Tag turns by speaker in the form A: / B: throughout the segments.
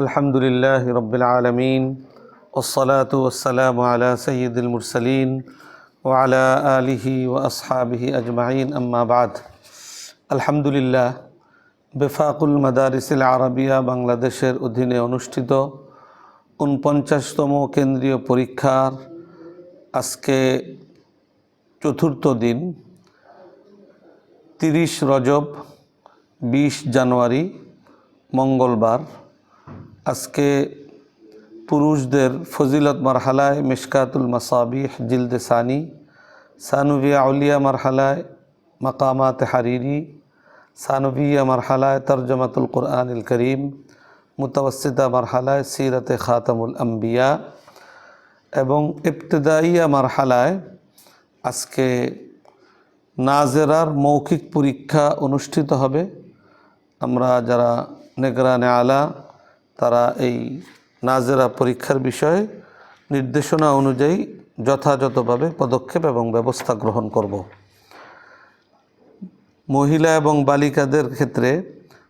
A: আলহামদুলিল্লাহ রবিল আলমিন ওসলাত ওসালাম আলা সঈদুল মুরসলিন ও আলা আলিহি ও আসহাবিহি আজমাইন আম্মাবাদ আলহামদুলিল্লাহ, বেফাকুল মাদারিসিল আরবিয়া বাংলাদেশের অধীনে অনুষ্ঠিত উনপঞ্চাশতম কেন্দ্রীয় পরীক্ষার আজকে চতুর্থ দিন, তিরিশ রজব, বিশ জানুয়ারি, মঙ্গলবার। আজকে পুরুষদের ফজিলত মারহালায় মিশকাতুল মাসাবিহ জিলদে সানি, সানুবিয়া আউলিয়া মারহালায় মাকামাত হারিরি, সানুবিয়া মারহালায় তরজমাতুল কোরআনুল করিম মুতওসিতা মারহালায় সিরতে খাতামুল আম্বিয়া এবং ইবতদাইয়া মারহালায় আজকে নাজেরার মৌখিক পরীক্ষা অনুষ্ঠিত হবে। আমরা যারা নেগরানে আলা তারা এই নাজেরা পরীক্ষার বিষয়ে নির্দেশনা অনুযায়ী যথাযথভাবে পদক্ষেপ এবং ব্যবস্থা গ্রহণ করব। মহিলা এবং বালিকাদের ক্ষেত্রে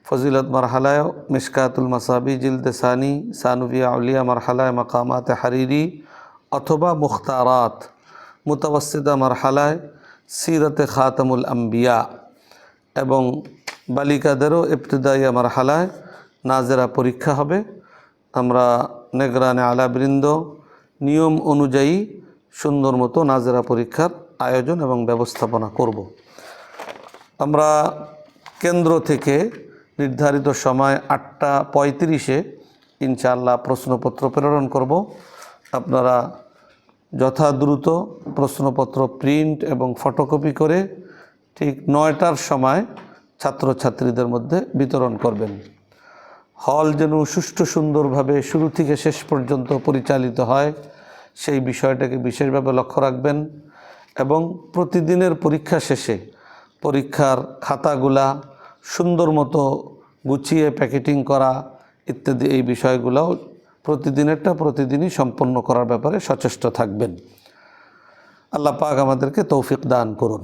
A: ফজিলত মারহালায় মিসকাতুল মাসাবি জিলদে সানি, সানুবিয়া আউলিয়া মারহালায় মাকামাত হারিরি অথবা মুখতারাত মুতাবসিদা মারহালায় সিরতে খাতামুল আম্বিয়া এবং বালিকাদেরও ইবতদাইয়া মারহালায় নাজেরা পরীক্ষা হবে। আমরা নেগরানে আলাবৃন্দ, নিয়ম অনুযায়ী সুন্দর মতো নাজেরা পরীক্ষার আয়োজন এবং ব্যবস্থাপনা করব। আমরা কেন্দ্র থেকে নির্ধারিত সময় আটটা পঁয়ত্রিশে ইনশাআল্লাহ প্রশ্নপত্র প্রেরণ করব। আপনারা যথাদ্রুত প্রশ্নপত্র প্রিন্ট এবং ফটোকপি করে ঠিক নয়টার সময় ছাত্রছাত্রীদের মধ্যে বিতরণ করবেন। হল যেন সুষ্ঠু সুন্দরভাবে শুরু থেকে শেষ পর্যন্ত পরিচালিত হয়, সেই বিষয়টাকে বিশেষভাবে লক্ষ্য রাখবেন এবং প্রতিদিনের পরীক্ষা শেষে পরীক্ষার খাতাগুলা সুন্দর মতো গুছিয়ে প্যাকেটিং করা ইত্যাদি এই বিষয়গুলোও প্রতিদিনেরটা প্রতিদিনই সম্পন্ন করার ব্যাপারে সচেষ্ট থাকবেন। আল্লাহ পাক আমাদেরকে তৌফিক দান করুন।